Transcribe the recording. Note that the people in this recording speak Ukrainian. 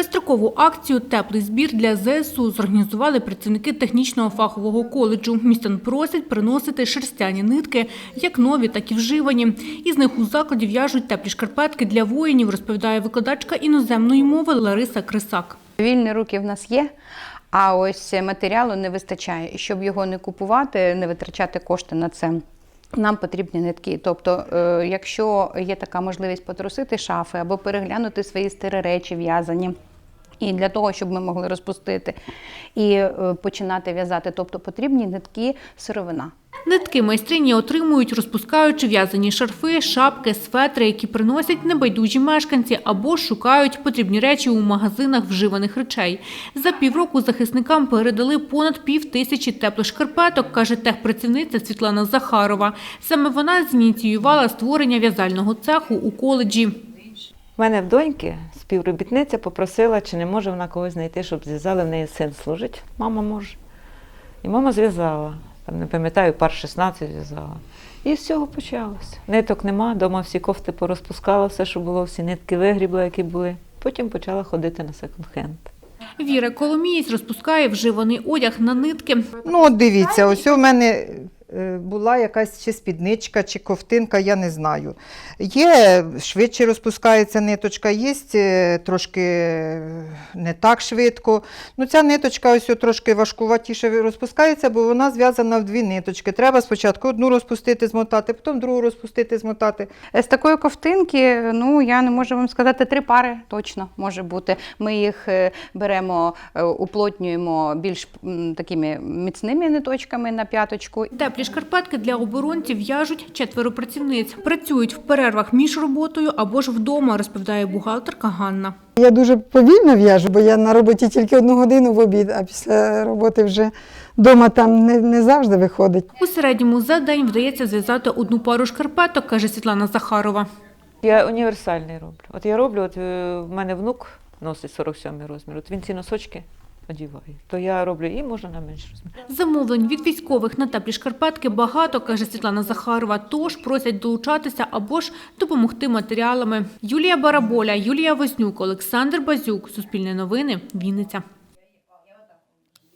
Безстрокову акцію Теплий збір для ЗСУ зорганізували працівники технічного фахового коледжу. Містян просять приносити шерстяні нитки, як нові, так і вживані. Із них у закладі в'яжуть теплі шкарпетки для воїнів, розповідає викладачка іноземної мови Лариса Крисак. Вільні руки в нас є, а ось матеріалу не вистачає. І щоб його не купувати, не витрачати кошти на це. Нам потрібні нитки. Тобто, е, якщо є така можливість потрусити шафи або переглянути свої старі речі в'язані. І для того, щоб ми могли розпустити і е, починати в'язати, тобто потрібні нитки сировина. Нитки майстрині отримують, розпускаючи в'язані шарфи, шапки, светри, які приносять небайдужі мешканці або шукають потрібні речі у магазинах вживаних речей. За півроку захисникам передали понад пів тисячі теплих шкарпеток, каже техпрацівниця Світлана Захарова. Саме вона зініціювала створення в'язального цеху у коледжі. У мене в доньки співробітниця попросила, чи не може вона когось знайти, щоб зв'язали. В неї син служить, мама може. І мама зв'язала. Там, не пам'ятаю, пар 16 зв'язала. І з цього почалося. Ниток нема, вдома всі кофти порозпускала, все, що було, всі нитки вигрібла, які були. Потім почала ходити на секонд-хенд. Віра Коломієць розпускає вживаний одяг на нитки. Ну, от дивіться, ось у мене була якась чи спідничка, чи ковтинка, я не знаю. Є швидше розпускається ниточка, є е, трошки е, не так швидко. Ну, ця ниточка ось трошки важкуватіше розпускається, бо вона зв'язана в дві ниточки. Треба спочатку одну розпустити, змотати, потім другу розпустити, змотати. З такої ковтинки, ну я не можу вам сказати, три пари точно може бути. Ми їх е, беремо, е, уплотнюємо більш такими міцними ниточками на п'яточку. Теплі шкарпетки для оборонців в'яжуть четверо працівниць. Працюють в перервах між роботою або ж вдома, розповідає бухгалтерка Ганна. Я дуже повільно в'яжу, бо я на роботі тільки одну годину в обід, а після роботи вже вдома там не, не завжди виходить. У середньому за день вдається зв'язати одну пару шкарпеток, каже Світлана Захарова. Я універсальний роблю. От я роблю, от е, в мене внук носить 47 розмір, от він ці носочки одіває. То я роблю і можна на менш розмір. Замовлень від військових на теплі шкарпетки багато, каже Світлана Захарова. Тож просять долучатися або ж допомогти матеріалами. Юлія Бараболя, Юлія Вознюк, Олександр Базюк. Суспільне новини. Вінниця.